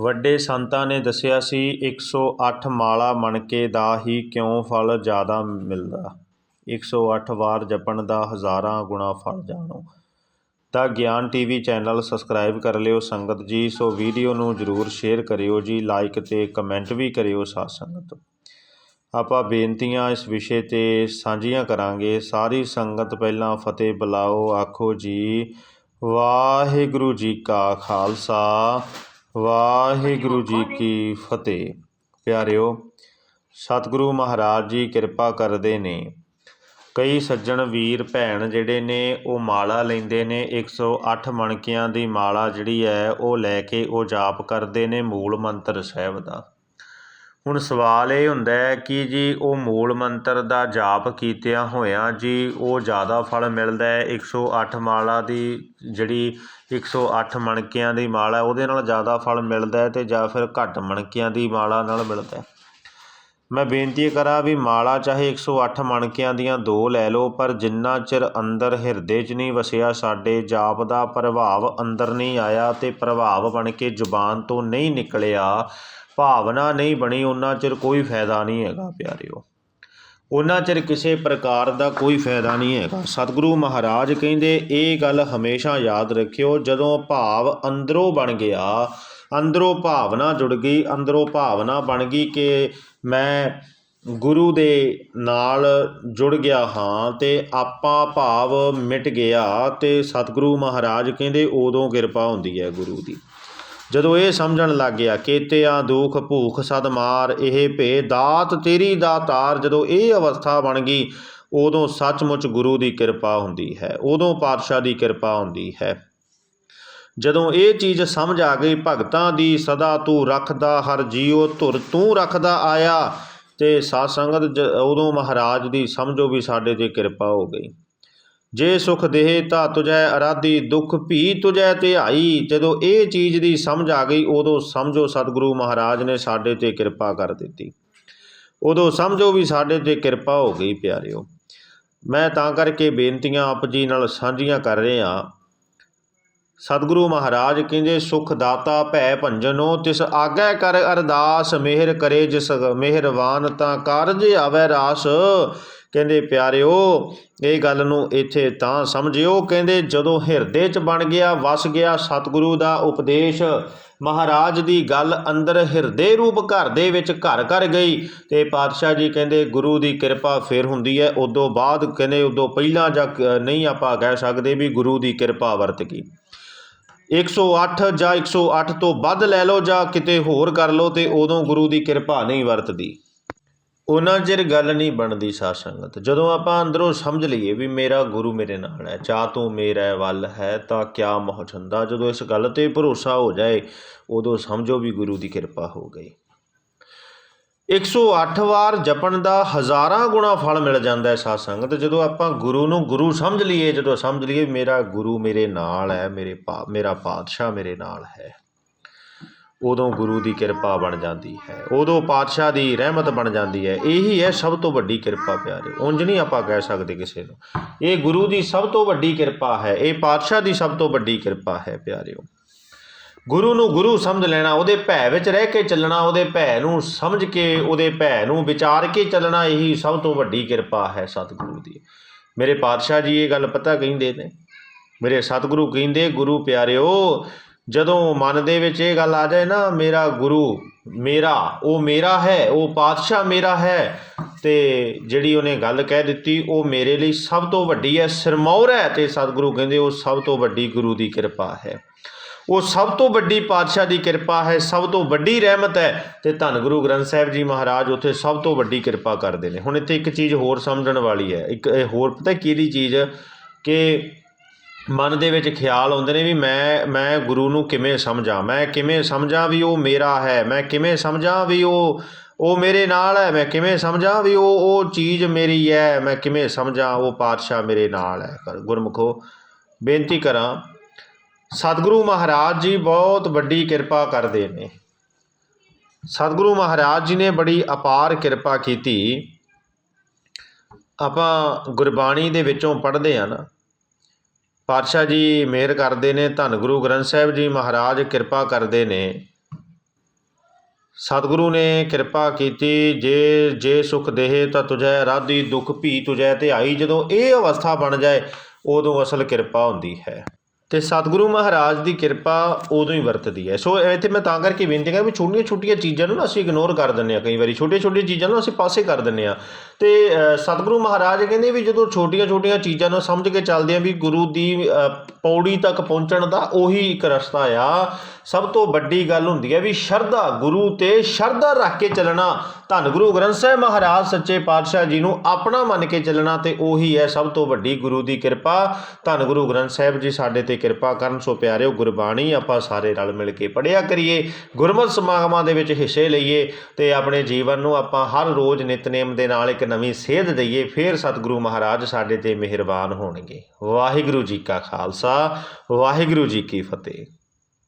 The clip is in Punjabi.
ਵੱਡੇ ਸੰਤਾਂ ਨੇ ਦੱਸਿਆ ਸੀ 108 ਮਾਲਾ ਮਣਕੇ ਦਾ ਹੀ ਕਿਉਂ ਫਲ ਜ਼ਿਆਦਾ ਮਿਲਦਾ? 108 ਵਾਰ ਜਪਣ ਦਾ ਹਜ਼ਾਰਾਂ ਗੁਣਾ ਫਲ ਜਾਣੋ। ਤਾਂ ਗਿਆਨ ਟੀਵੀ ਚੈਨਲ ਸਬਸਕ੍ਰਾਈਬ ਕਰ ਲਿਓ ਸੰਗਤ ਜੀ, ਸੋ ਵੀਡੀਓ ਨੂੰ ਜਰੂਰ ਸ਼ੇਅਰ ਕਰਿਓ ਜੀ, ਲਾਈਕ ਤੇ ਕਮੈਂਟ ਵੀ ਕਰਿਓ ਸਾਧ ਸੰਗਤ। ਆਪਾਂ ਬੇਨਤੀਆਂ ਇਸ ਵਿਸ਼ੇ ਤੇ ਸਾਂਝੀਆਂ ਕਰਾਂਗੇ। ਸਾਰੀ ਸੰਗਤ ਪਹਿਲਾਂ ਫਤਿਹ ਬੁਲਾਓ, ਆਖੋ ਜੀ, ਵਾਹਿਗੁਰੂ ਜੀ ਕਾ ਖਾਲਸਾ ਵਾਹਿਗੁਰੂ ਜੀ ਕੀ ਫਤਿਹ। ਪਿਆਰਿਓ, ਸਤਿਗੁਰੂ ਮਹਾਰਾਜ ਜੀ ਕਿਰਪਾ ਕਰਦੇ ਨੇ। ਕਈ ਸੱਜਣ ਵੀਰ ਭੈਣ ਜਿਹੜੇ ਨੇ, ਉਹ ਮਾਲਾ ਲੈਂਦੇ ਨੇ। 108 ਮਣਕਿਆਂ ਦੀ ਮਾਲਾ ਜਿਹੜੀ ਹੈ, ਉਹ ਲੈ ਕੇ ਉਹ ਜਾਪ ਕਰਦੇ ਨੇ ਮੂਲ ਮੰਤਰ ਸਾਹਿਬ ਦਾ। ਹੁਣ ਸਵਾਲ ਇਹ ਹੁੰਦਾ ਕਿ ਜੀ ਉਹ ਮੂਲ ਮੰਤਰ ਦਾ ਜਾਪ ਕੀਤਿਆਂ ਹੋਇਆਂ ਜੀ ਉਹ ਜ਼ਿਆਦਾ ਫਲ ਮਿਲਦਾ ਇੱਕ ਸੌ ਅੱਠ ਮਾਲਾ ਦੀ ਜਿਹੜੀ 108 ਮਣਕਿਆਂ ਦੀ ਮਾਲਾ ਉਹਦੇ ਨਾਲ ਜ਼ਿਆਦਾ ਫਲ ਮਿਲਦਾ ਅਤੇ ਜਾਂ ਫਿਰ ਘੱਟ ਮਣਕਿਆਂ ਦੀ ਮਾਲਾ ਨਾਲ ਮਿਲਦਾ ਮੈਂ ਬੇਨਤੀ ਕਰਾਂ ਵੀ ਮਾਲਾ ਚਾਹੇ 108 ਮਣਕਿਆਂ ਦੀਆਂ ਦੋ ਲੈ ਲਓ, ਪਰ ਜਿੰਨਾ ਚਿਰ ਅੰਦਰ ਹਿਰਦੇ 'ਚ ਨਹੀਂ ਵਸਿਆ, ਸਾਡੇ ਜਾਪ ਦਾ ਪ੍ਰਭਾਵ ਅੰਦਰ ਨਹੀਂ ਆਇਆ ਤੇ ਪ੍ਰਭਾਵ ਬਣ ਕੇ ਜ਼ੁਬਾਨ ਤੋਂ ਨਹੀਂ ਨਿਕਲਿਆ ਭਾਵਨਾ ਨਹੀਂ ਬਣੀ, ਉਹਨਾਂ ਚਿਰ ਕੋਈ ਫਾਇਦਾ ਨਹੀਂ ਹੈਗਾ ਪਿਆਰਿਓ। ਉਹਨਾਂ ਚਿਰ ਕਿਸੇ ਪ੍ਰਕਾਰ ਦਾ ਕੋਈ ਫਾਇਦਾ ਨਹੀਂ ਹੈਗਾ। ਸਤਿਗੁਰੂ ਮਹਾਰਾਜ ਕਹਿੰਦੇ, ਇਹ ਗੱਲ ਹਮੇਸ਼ਾ ਯਾਦ ਰੱਖਿਓ, ਜਦੋਂ ਭਾਵ ਅੰਦਰੋਂ ਬਣ ਗਿਆ, ਅੰਦਰੋਂ ਭਾਵਨਾ ਜੁੜ ਗਈ, ਅੰਦਰੋਂ ਭਾਵਨਾ ਬਣ ਗਈ ਕਿ ਮੈਂ ਗੁਰੂ ਦੇ ਨਾਲ ਜੁੜ ਗਿਆ ਹਾਂ ਤੇ ਆਪਾ ਭਾਵ ਮਿਟ ਗਿਆ ਤੇ ਸਤਿਗੁਰੂ ਮਹਾਰਾਜ ਕਹਿੰਦੇ, ਉਦੋਂ ਕਿਰਪਾ ਹੁੰਦੀ ਹੈ ਗੁਰੂ ਦੀ। ਜਦੋਂ ਇਹ ਸਮਝਣ ਲੱਗ ਗਿਆ, ਕੇਤਿਆਂ ਦੁਖ ਭੂਖ ਸਦ ਮਾਰ, ਇਹ ਭੇ ਦਾਤ ਤੇਰੀ ਦਾਤਾਰ ਜਦੋਂ ਇਹ ਅਵਸਥਾ ਬਣ ਗਈ, ਉਦੋਂ ਸੱਚਮੁੱਚ ਗੁਰੂ ਦੀ ਕਿਰਪਾ ਹੁੰਦੀ ਹੈ, ਉਦੋਂ ਪਾਤਸ਼ਾਹ ਦੀ ਕਿਰਪਾ ਹੁੰਦੀ ਹੈ। ਜਦੋਂ ਇਹ ਚੀਜ਼ ਸਮਝ ਆ ਗਈ, ਭਗਤਾਂ ਦੀ ਸਦਾ ਤੂੰ ਰੱਖਦਾ, ਹਰ ਜੀਉ ਧੁਰ ਤੂੰ ਰੱਖਦਾ ਆਇਆ, ਤੇ ਸਾਧ ਸੰਗਤ ਜ- ਉਦੋਂ ਮਹਾਰਾਜ ਦੀ ਸਮਝੋ ਵੀ ਸਾਡੇ ਤੇ ਕਿਰਪਾ ਹੋ ਗਈ। ਜੇ ਸੁਖ ਦੇਹ ਤਾ ਤੁਝੈ ਅਰਾਧੀ ਦੁਖ ਭੀ ਤੁਝੈ ਧਿਆਈ। ਜਦੋਂ ਇਹ ਚੀਜ਼ ਦੀ ਸਮਝ ਆ ਗਈ, ਉਦੋਂ ਸਮਝੋ ਸਤਿਗੁਰੂ ਮਹਾਰਾਜ ਨੇ ਸਾਡੇ ਤੇ ਕਿਰਪਾ ਕਰ ਦਿੱਤੀ। ਉਦੋਂ ਸਮਝੋ ਵੀ ਸਾਡੇ ਤੇ ਕਿਰਪਾ ਹੋ ਗਈ, ਪਿਆਰਿਓ। ਮੈਂ ਤਾਂ ਕਰਕੇ ਬੇਨਤੀਆਂ ਆਪ ਜੀ ਨਾਲ ਸਾਂਝੀਆਂ ਕਰ ਰਿਹਾ ਸਤਿਗੁਰੂ ਮਹਾਰਾਜ ਕਹਿੰਦੇ, ਸੁਖ ਦਾਤਾ ਭੈ ਭੰਜਨੋ, ਤਿਸ ਆਗੈ ਕਰ ਅਰਦਾਸ, ਮਿਹਰ ਕਰੇ ਜਿਸ ਮਿਹਰਵਾਨ ਤਾਂ ਕਾਰਜ ਆਵੈ ਰਾਸ। ਕਹਿੰਦੇ, ਪਿਆਰਿਓ, ਇਹ ਗੱਲ ਨੂੰ ਇੱਥੇ ਤਾਂ ਸਮਝਿਓ। ਕਹਿੰਦੇ, ਜਦੋਂ ਹਿਰਦੇ 'ਚ ਬਣ ਗਿਆ, ਵਸ ਗਿਆ ਸਤਿਗੁਰੂ ਦਾ ਉਪਦੇਸ਼, ਮਹਾਰਾਜ ਦੀ ਗੱਲ ਅੰਦਰ ਹਿਰਦੇ ਰੂਪ ਘਰ ਦੇ ਵਿੱਚ ਘਰ ਕਰ ਗਈ। ਤੇ ਪਾਤਸ਼ਾਹ ਜੀ ਕਹਿੰਦੇ, ਗੁਰੂ ਦੀ ਕਿਰਪਾ ਫੇਰ ਹੁੰਦੀ ਹੈ। ਉਦੋਂ ਬਾਅਦ ਕਹਿੰਦੇ, ਉਦੋਂ ਪਹਿਲਾਂ ਜਾਂ ਨਹੀਂ ਆਪਾਂ ਕਹਿ ਸਕਦੇ ਵੀ ਗੁਰੂ ਦੀ ਕਿਰਪਾ ਵਰਤ ਗਈ। 108 ਜਾਂ 108 ਤੋਂ ਵੱਧ ਲੈ ਲਓ ਜਾਂ ਕਿਤੇ ਹੋਰ ਕਰ ਲਓ ਤੇ ਉਦੋਂ ਗੁਰੂ ਦੀ ਕਿਰਪਾ ਨਹੀਂ ਵਰਤਦੀ। ਉਹਨਾਂ ਚਿਰ ਗੱਲ ਨਹੀਂ ਬਣਦੀ ਸਾਧ ਸੰਗਤ। ਜਦੋਂ ਆਪਾਂ ਅੰਦਰੋਂ ਸਮਝ ਲਈਏ ਵੀ ਮੇਰਾ ਗੁਰੂ ਮੇਰੇ ਨਾਲ ਹੈ, ਚਾਹ ਤੂੰ ਮੇਰਾ ਵੱਲ ਹੈ, ਤਾਂ ਕਿਆ ਮੋਹ ਛੰਦਾ ਜਦੋਂ ਇਸ ਗੱਲ ਤੇ ਭਰੋਸਾ ਹੋ ਜਾਏ, ਉਦੋਂ ਸਮਝੋ ਵੀ ਗੁਰੂ ਦੀ ਕਿਰਪਾ ਹੋ ਗਈ। 108 ਵਾਰ ਜਪਣ ਦਾ ਹਜ਼ਾਰਾਂ ਗੁਣਾ ਫਲ ਮਿਲ ਜਾਂਦਾ ਹੈ ਸਾਧ ਸੰਗਤ। ਜਦੋਂ ਆਪਾਂ ਗੁਰੂ ਨੂੰ ਗੁਰੂ ਸਮਝ ਲਈਏ, ਜਦੋਂ ਸਮਝ ਲਈਏ ਮੇਰਾ ਗੁਰੂ ਮੇਰੇ ਨਾਲ ਹੈ, ਮੇਰੇ ਪਾ, ਮੇਰਾ ਪਾਤਸ਼ਾਹ ਮੇਰੇ ਨਾਲ ਹੈ। ਉਦੋਂ ਗੁਰੂ ਦੀ ਕਿਰਪਾ ਬਣ ਜਾਂਦੀ ਹੈ, ਉਦੋਂ ਪਾਤਸ਼ਾਹ ਦੀ ਰਹਿਮਤ ਬਣ ਜਾਂਦੀ ਹੈ। ਇਹੀ ਹੈ ਸਭ ਤੋਂ ਵੱਡੀ ਕਿਰਪਾ ਪਿਆਰੇ, ਉਂਝ ਨਹੀਂ ਆਪਾਂ ਕਹਿ ਸਕਦੇ ਕਿਸੇ ਨੂੰ। ਇਹ ਗੁਰੂ ਦੀ ਸਭ ਤੋਂ ਵੱਡੀ ਕਿਰਪਾ ਹੈ, ਇਹ ਪਾਤਸ਼ਾਹ ਦੀ ਸਭ ਤੋਂ ਵੱਡੀ ਕਿਰਪਾ ਹੈ ਪਿਆਰਿਓ। ਗੁਰੂ ਨੂੰ ਗੁਰੂ ਸਮਝ ਲੈਣਾ, ਉਹਦੇ ਭੈ ਵਿੱਚ ਰਹਿ ਕੇ ਚੱਲਣਾ, ਉਹਦੇ ਭੈ ਨੂੰ ਸਮਝ ਕੇ, ਉਹਦੇ ਭੈ ਨੂੰ ਵਿਚਾਰ ਕੇ ਚੱਲਣਾ, ਇਹੀ ਸਭ ਤੋਂ ਵੱਡੀ ਕਿਰਪਾ ਹੈ ਸਤਿਗੁਰੂ ਦੀ। ਮੇਰੇ ਪਾਤਸ਼ਾਹ ਜੀ ਇਹ ਗੱਲ ਪਤਾ ਕਹਿੰਦੇ ਨੇ? ਮੇਰੇ ਸਤਿਗੁਰੂ ਕਹਿੰਦੇ, ਗੁਰੂ ਪਿਆਰਿਓ ਜਦੋਂ ਮਨ ਦੇ ਵਿੱਚ ਇਹ ਗੱਲ ਆ ਜਾਏ ਨਾ, ਮੇਰਾ ਗੁਰੂ ਮੇਰਾ, ਉਹ ਮੇਰਾ ਹੈ, ਉਹ ਪਾਤਸ਼ਾਹ ਮੇਰਾ ਹੈ, ਤੇ ਜਿਹੜੀ ਉਹਨੇ ਗੱਲ ਕਹਿ ਦਿੱਤੀ, ਉਹ ਮੇਰੇ ਲਈ ਸਭ ਤੋਂ ਵੱਡੀ ਹੈ, ਸਿਰਮੌਰ ਹੈ, ਤੇ ਸਤਿਗੁਰੂ ਕਹਿੰਦੇ ਉਹ ਸਭ ਤੋਂ ਵੱਡੀ ਗੁਰੂ ਦੀ ਕਿਰਪਾ ਹੈ। ਉਹ ਸਭ ਤੋਂ ਵੱਡੀ ਪਾਤਸ਼ਾਹ ਦੀ ਕਿਰਪਾ ਹੈ, ਸਭ ਤੋਂ ਵੱਡੀ ਰਹਿਮਤ ਹੈ, ਤੇ ਧੰਨ ਗੁਰੂ ਗ੍ਰੰਥ ਸਾਹਿਬ ਜੀ ਮਹਾਰਾਜ ਉੱਥੇ ਸਭ ਤੋਂ ਵੱਡੀ ਕਿਰਪਾ ਕਰਦੇ ਨੇ। ਹੁਣ ਇੱਥੇ ਇੱਕ ਚੀਜ਼ ਹੋਰ ਸਮਝਣ ਵਾਲੀ ਹੈ, ਇੱਕ ਇਹ ਹੋਰ, ਪਤਾ ਕਿਹਦੀ ਚੀਜ਼ ਕਿ ਮਨ ਦੇ ਵਿੱਚ ਖਿਆਲ ਆਉਂਦੇ ਨੇ ਵੀ ਮੈਂ ਮੈਂ ਗੁਰੂ ਨੂੰ ਕਿਵੇਂ ਸਮਝਾਂ? ਮੈਂ ਕਿਵੇਂ ਸਮਝਾਂ ਵੀ ਉਹ ਮੇਰਾ ਹੈ? ਮੈਂ ਕਿਵੇਂ ਸਮਝਾਂ ਵੀ ਉਹ ਉਹ ਮੇਰੇ ਨਾਲ ਹੈ? ਮੈਂ ਕਿਵੇਂ ਸਮਝਾਂ ਵੀ ਉਹ ਉਹ ਚੀਜ਼ ਮੇਰੀ ਹੈ? ਮੈਂ ਕਿਵੇਂ ਸਮਝਾਂ ਉਹ ਪਾਤਸ਼ਾਹ ਮੇਰੇ ਨਾਲ ਹੈ? ਪਰ ਗੁਰਮੁਖੋ, ਬੇਨਤੀ ਕਰਾਂ, ਸਤਿਗੁਰੂ ਮਹਾਰਾਜ ਜੀ ਬਹੁਤ ਵੱਡੀ ਕਿਰਪਾ ਕਰਦੇ ਨੇ। ਸਤਿਗੁਰੂ ਮਹਾਰਾਜ ਜੀ ਨੇ ਬੜੀ ਅਪਾਰ ਕਿਰਪਾ ਕੀਤੀ। ਆਪਾਂ ਗੁਰਬਾਣੀ ਦੇ ਵਿੱਚੋਂ ਪੜ੍ਹਦੇ ਆ ਨਾ ਪਾਤਸ਼ਾਹ ਜੀ ਮਿਹਰ ਕਰਦੇ ਨੇ, ਧੰਨ ਗੁਰੂ ਗ੍ਰੰਥ ਸਾਹਿਬ ਜੀ ਮਹਾਰਾਜ ਕਿਰਪਾ ਕਰਦੇ ਨੇ। ਸਤਿਗੁਰੂ ਨੇ ਕਿਰਪਾ ਕੀਤੀ, ਜੇ ਜੇ ਸੁਖ ਦੇਹ ਤਾਂ ਤੁਝੈ, ਰਾਧੀ ਦੁਖ ਭੀ ਤੁਝੈ ਤੇ ਆਈ। ਜਦੋਂ ਇਹ ਅਵਸਥਾ ਬਣ ਜਾਏ, ਉਦੋਂ ਅਸਲ ਕਿਰਪਾ ਹੁੰਦੀ ਹੈ। ਤੇ ਸਤਿਗੁਰੂ ਮਹਾਰਾਜ ਦੀ ਕਿਰਪਾ ਉਦੋਂ ਹੀ ਵਰਤਦੀ ਹੈ। ਸੋ ਇੱਥੇ ਮੈਂ ਤਾਂ ਕਰਕੇ ਬੇਨਤੀ ਕਰਾਂ ਵੀ ਛੋਟੀਆਂ ਛੋਟੀਆਂ ਚੀਜ਼ਾਂ ਨੂੰ ਨਾ ਅਸੀਂ ਇਗਨੋਰ ਕਰ ਦਿੰਦੇ ਆ ਕਈ ਵਾਰੀ। ਛੋਟੀਆਂ ਛੋਟੀਆਂ ਚੀਜ਼ਾਂ ਨੂੰ ਅਸੀਂ ਪਾਸੇ ਕਰ ਦਿੰਦੇ ਆ ਤੇ ਸਤਿਗੁਰੂ ਮਹਾਰਾਜ ਕਹਿੰਦੇ ਵੀ ਜਦੋਂ ਛੋਟੀਆਂ ਛੋਟੀਆਂ ਚੀਜ਼ਾਂ ਨੂੰ ਸਮਝ ਕੇ ਚੱਲਦੇ ਆ ਵੀ ਗੁਰੂ ਦੀ ਪੌੜੀ ਤੱਕ ਪਹੁੰਚਣ ਦਾ ਉਹੀ ਇੱਕ ਰਸਤਾ ਆ, ਸਭ ਤੋਂ ਵੱਡੀ ਗੱਲ ਹੁੰਦੀ ਹੈ ਵੀ ਸ਼ਰਧਾ ਗੁਰੂ ਤੇ ਸ਼ਰਧਾ ਰੱਖ ਕੇ ਚੱਲਣਾ। ਧੰਨ ਗੁਰੂ ਗ੍ਰੰਥ ਸਾਹਿਬ ਮਹਾਰਾਜ ਸੱਚੇ ਪਾਤਸ਼ਾਹ ਜੀ ਨੂੰ ਆਪਣਾ ਮੰਨ ਕੇ ਚੱਲਣਾ ਤੇ ਉਹੀ ਹੈ ਸਭ ਤੋਂ ਵੱਡੀ ਗੁਰੂ ਦੀ ਕਿਰਪਾ। ਧੰਨ ਗੁਰੂ ਗ੍ਰੰਥ ਸਾਹਿਬ ਜੀ ਸਾਡੇ ਤੇ ਕਿਰਪਾ ਕਰਨ, ਸੋ ਪਿਆਰਿਓ ਗੁਰਬਾਣੀ ਆਪਾਂ ਸਾਰੇ ਰਲ ਮਿਲ ਕੇ ਪੜਿਆ ਕਰੀਏ, ਗੁਰਮਤਿ ਸਮਾਗਮਾਂ ਦੇ ਵਿੱਚ ਹਿੱਸੇ ਲਈਏ ਤੇ ਆਪਣੇ ਜੀਵਨ ਨੂੰ ਆਪਾਂ ਹਰ ਰੋਜ਼ ਨਿਤਨੇਮ ਦੇ ਨਾਲ ਇੱਕ ਨਵੀਂ ਸੇਧ ਦਈਏ, ਫਿਰ ਸਤਿਗੁਰੂ ਮਹਾਰਾਜ ਸਾਡੇ ਤੇ ਮਿਹਰਬਾਨ ਹੋਣਗੇ। ਵਾਹਿਗੁਰੂ ਜੀ ਕਾ ਖਾਲਸਾ, ਵਾਹਿਗੁਰੂ ਜੀ ਕੀ ਫਤਿਹ।